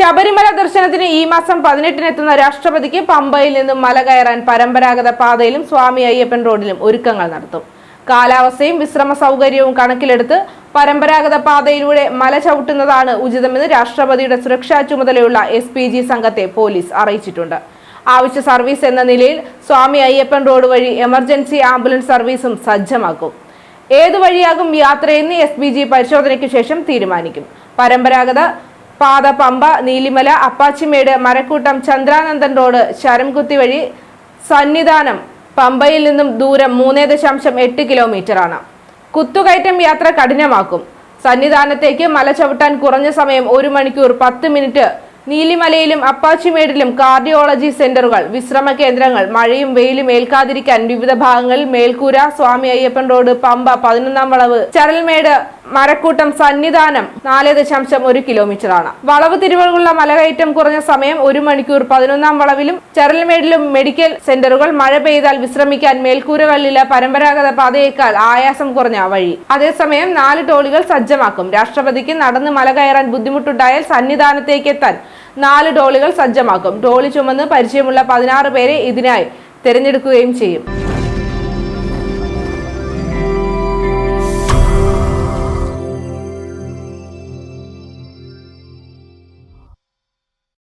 ശബരിമല ദർശനത്തിന് ഈ മാസം പതിനെട്ടിന് എത്തുന്ന രാഷ്ട്രപതിക്ക് പമ്പയിൽ നിന്നും മല കയറാൻ പരമ്പരാഗത പാതയിലും സ്വാമി അയ്യപ്പൻ റോഡിലും ഒരുക്കങ്ങൾ നടത്തും. കാലാവസ്ഥയും വിശ്രമ സൗകര്യവും കണക്കിലെടുത്ത് പരമ്പരാഗത പാതയിലൂടെ മല ചവിട്ടുന്നതാണ് ഉചിതമെന്ന് രാഷ്ട്രപതിയുടെ സുരക്ഷാ ചുമതലയുള്ള എസ് പി ജി സംഘത്തെ പോലീസ് അറിയിച്ചിട്ടുണ്ട്. ആവശ്യ സർവീസ് എന്ന നിലയിൽ സ്വാമി അയ്യപ്പൻ റോഡ് വഴി എമർജൻസി ആംബുലൻസ് സർവീസും സജ്ജമാക്കും. ഏതു വഴിയാകും യാത്രയെന്ന് എസ് പി ജി പരിശോധനയ്ക്ക് ശേഷം തീരുമാനിക്കും. പരമ്പരാഗത പാത പമ്പ നീലിമല അപ്പാച്ചിമേട് മരക്കൂട്ടം ചന്ദ്രാനന്ദൻ റോഡ് ശരംകുത്തി വഴി സന്നിധാനം പമ്പയിൽ നിന്നും ദൂരം മൂന്ന് ദശാംശം എട്ട് കിലോമീറ്ററാണ്. കുത്തുകയറ്റം യാത്ര കഠിനമാക്കും. സന്നിധാനത്തേക്ക് മല ചവിട്ടാൻ കുറഞ്ഞ സമയം ഒരു മണിക്കൂർ പത്ത് മിനിറ്റ്. നീലിമലയിലും അപ്പാച്ചിമേടിലും കാർഡിയോളജി സെന്ററുകൾ വിശ്രമ കേന്ദ്രങ്ങൾ മഴയും വെയിലും ഏൽക്കാതിരിക്കാൻ വിവിധ ഭാഗങ്ങളിൽ മേൽക്കൂര സ്വാമി അയ്യപ്പൻ റോഡ് പമ്പ പതിനൊന്നാം വളവ് ചരൽമേട് മരക്കൂട്ടം സന്നിധാനം നാല് ദശാംശം ഒരു കിലോമീറ്ററാണ്. വളവ് തിരിവുകളുള്ള മലകയറ്റം കുറഞ്ഞ സമയം ഒരു മണിക്കൂർ പതിനൊന്നാം വളവിലും ചരൽമേടിലും മെഡിക്കൽ സെന്ററുകൾ മഴ പെയ്താൽ വിശ്രമിക്കാൻ മേൽക്കൂരകളിലെ പരമ്പരാഗത പാതയേക്കാൾ ആയാസം കുറഞ്ഞ വഴി. അതേസമയം നാല് ടോളുകൾ സജ്ജമാക്കും. രാഷ്ട്രപതിക്ക് നടന്ന് മല കയറാൻ ബുദ്ധിമുട്ടുണ്ടായാൽ സന്നിധാനത്തേക്ക് എത്താൻ നാല് ടോളുകൾ സജ്ജമാക്കും. ടോളി ചുമന്ന് പരിചയമുള്ള പതിനാറ് പേരെ ഇതിനായി തിരഞ്ഞെടുക്കുകയും ചെയ്യും.